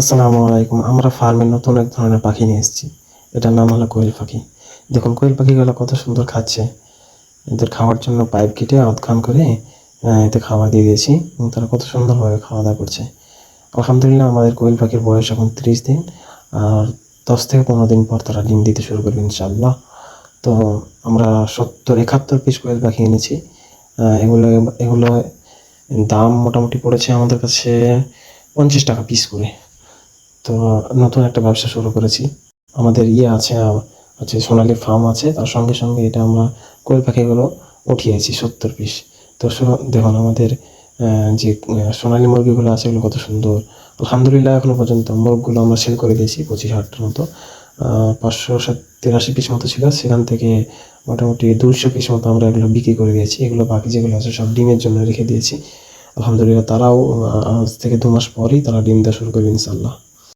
আসসালামু আলাইকুম। আমরা ফার্মে নতুন এক ধরনের পাখি নিয়ে এসেছি। এটার নাম হলো কোয়েল পাখি। দেখুন, কোয়েল পাখিগুলো কত সুন্দর খাচ্ছে। এদের খাওয়ার জন্য পাইপ কেটে আউটখান করে এতে খাবার দিয়ে দিয়েছি এবং তারা কত সুন্দরভাবে খাওয়া দাওয়া করছে। আলহামদুলিল্লাহ, আমাদের কোয়েল পাখির বয়স এখন ত্রিশ দিন আর দশ থেকে পনেরো দিন পর তারা ডিম দিতে শুরু করবে ইনশাল্লাহ তো আমরা সত্তর একাত্তর পিস কোয়েল পাখি এনেছি। এগুলো এগুলো দাম মোটামুটি পড়েছে আমাদের কাছে পঞ্চাশ টাকা পিস করে। তো নতুন একটা ব্যবসা শুরু করেছি। আমাদের ইয়ে আছে হচ্ছে সোনালি ফার্ম আছে, তার সঙ্গে সঙ্গে এটা আমরা কোয়েল পাখিগুলো উঠিয়েছি, সত্তর পিস। তো দেখুন আমাদের যে সোনালি মুরগিগুলো আছে, এগুলো কত সুন্দর। আলহামদুলিল্লাহ এখনও পর্যন্ত মুরগগুলো আমরা সেল করে দিয়েছি পঁচিশ হাজারটার মতো। পাঁচশো সাত তিরাশি পিস মতো ছিল, সেখান থেকে মোটামুটি দুশো পিস মতো আমরা এগুলো বিক্রি করে দিয়েছি। এগুলো বাকি যেগুলো আছে সব ডিমের জন্য রেখে দিয়েছি। আলহামদুলিল্লাহ তারাও আজ থেকে দু মাস পরেই তারা ডিম দেওয়া শুরু করবে ইনশাল্লাহ